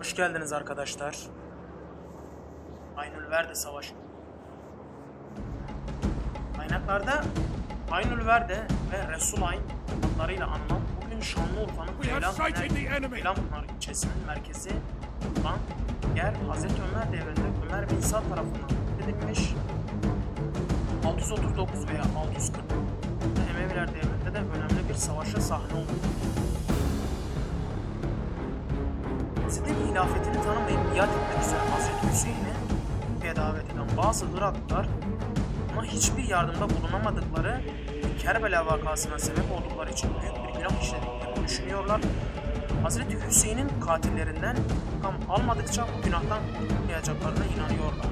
Hoş geldiniz arkadaşlar. Aynül Verde Savaşı. Kaynaklarda Aynül Verde ve Resulayn adlarıyla anılan bugün Şanlıurfa'nın. Ceylanpınar ilçesinin merkezi olan yer Hazreti Ömer devrinde Ömer bin Sa'd tarafından fethedilmiş 639 veya 640 ve Emeviler devrinde de önemli bir savaşa sahne oldu. Hazreti hilafetini tanımayıp biat etmek üzere Hazreti Hüseyin'i ülkeye davet eden bazı Iraklılar ama hiçbir yardımda bulunamadıkları Kerbela vakasına sebep oldukları için büyük bir günah işlediklerini düşünüyorlar. Hazreti Hüseyin'in katillerinden intikam almadıkça bu günahtan kurtulmayacaklarına inanıyorlar.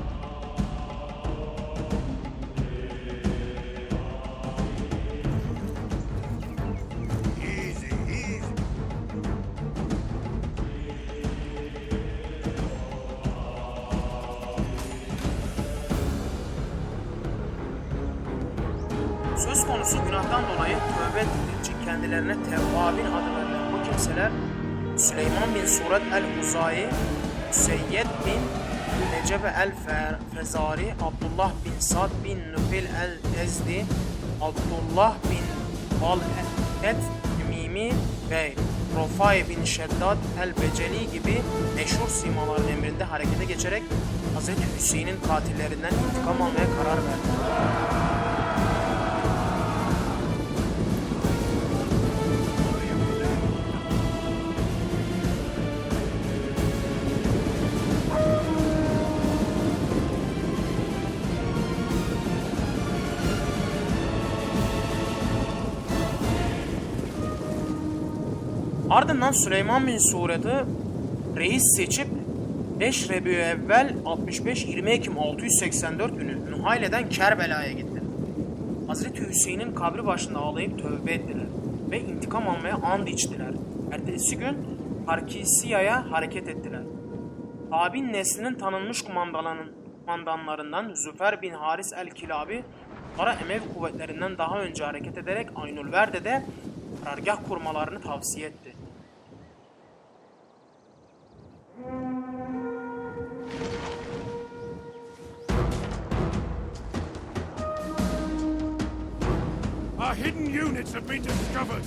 Söz konusu günahtan dolayı tövbe için kendilerine Tevvabin adı verilen bu kimseler Süleyman bin Suret el-Huzai, Seyyed bin Necebe el-Fezari, Abdullah bin Sad bin Nufil el-Ezdi, Abdullah bin Val-et Mimi ve Rofai bin Şeddad el-Beceli gibi meşhur simaların emrinde harekete geçerek Hz. Hüseyin'in katillerinden intikam almaya karar verdi. Ardından Süleyman bin Suret'i reis seçip 5 Rebiüevvel 65-20 Ekim 684 günü Nuhayle'den Kerbela'ya gitti. Hazreti Hüseyin'in kabri başında ağlayıp tövbe ettiler ve intikam almaya and içtiler. Ertesi gün Harkisiya'ya hareket ettiler. Tabin neslinin tanınmış kumandanların, kumandanlarından Züfer bin Haris el-Kilabi, Kara Emevi kuvvetlerinden daha önce hareket ederek Aynulverde'de karargah kurmalarını tavsiye etti. Units have been discovered.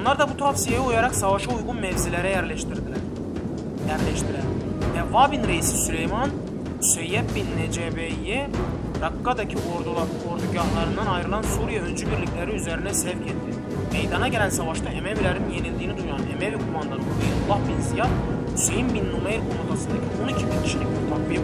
Onlar da bu tavsiyeye uyarak savaşa uygun mevzilere yerleştirdiler. Yerleştiler. Evva bin reisi Süleyman, Süeyyeb bin Necebe'yi Rakka'daki ordular, ordugahlarından ayrılan Suriye öncü birlikleri üzerine sevk etti. Meydana gelen savaşta Emevilerin yenildiğini duyan Emevi kumandanı Ubeydullah bin Ziyad, Hüseyin bin Numeyr komutasındaki 12 bin kişilik bir takviye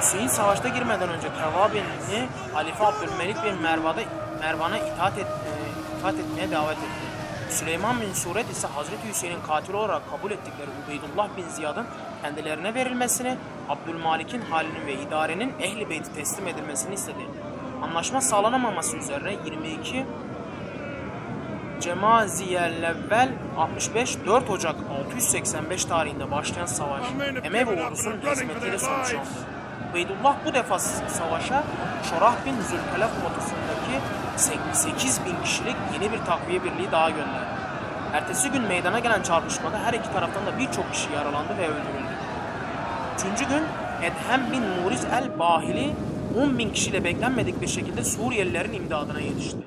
Hüseyin savaşta girmeden önce Tevabin'i Halife Abdülmelik bin Mervan'a, Mervan'a itaat, et, e, itaat etmeye davet etti. Süleyman bin Suret ise Hazreti Hüseyin'in katili olarak kabul ettikleri Ubeydullah bin Ziyad'ın kendilerine verilmesini, Abdülmalik'in halinin ve idarenin ehli beyti teslim edilmesini istedi. Anlaşma sağlanamaması üzerine 22 Cemaziyellevvel 65 4 Ocak 685 tarihinde başlayan savaş Emevi ordusunun hizmetiyle sonuçlandı. Ubeydullah bu defa savaşa Şorah bin Zülkelef komutasındaki 8 bin kişilik yeni bir takviye birliği daha gönderdi. Ertesi gün meydana gelen çarpışmada her iki taraftan da birçok kişi yaralandı ve öldürüldü. Üçüncü gün Edhem bin Muriz el-Bahili 10 bin kişiyle beklenmedik bir şekilde Suriyelilerin imdadına yetişti.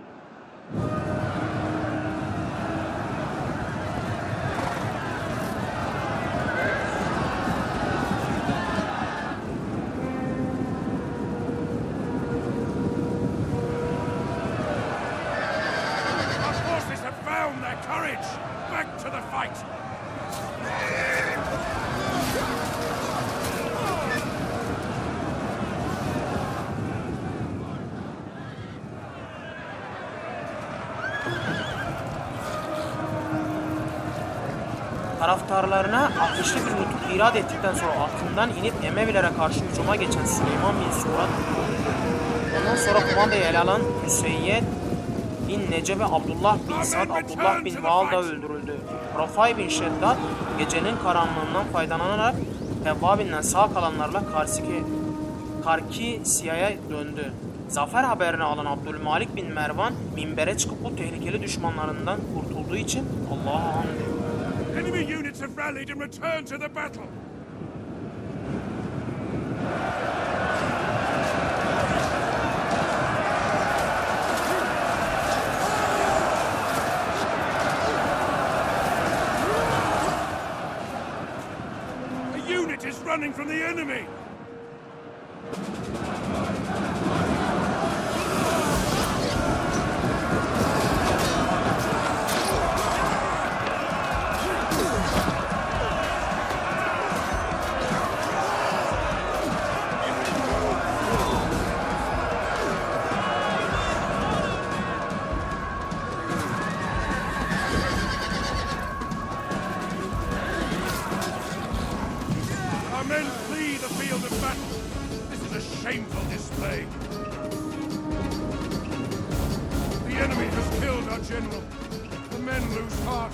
Taraftarlarına ateşli bir nutuk irad ettikten sonra atından inip Emevilere karşı hücuma geçen Süleyman bin Surat ondan sonra kumandayı ele alan Hüseyin bin Nece ve Abdullah bin Sad, Abdullah bin Vaal da öldürüldü. Rafay bin Şeddat gecenin karanlığından faydalanarak Tevvabinden sağ kalanlarla Karsiki, Karkisiya'ya döndü. Zafer haberini alan Abdülmalik bin Mervan minbere çıkıp bu tehlikeli düşmanlarından kurtulduğu için Allah'a hamd. Enemy units have rallied and returned to the battle. A unit is running from the enemy. field of battle. This is a shameful display. The enemy has killed our general. The men lose heart.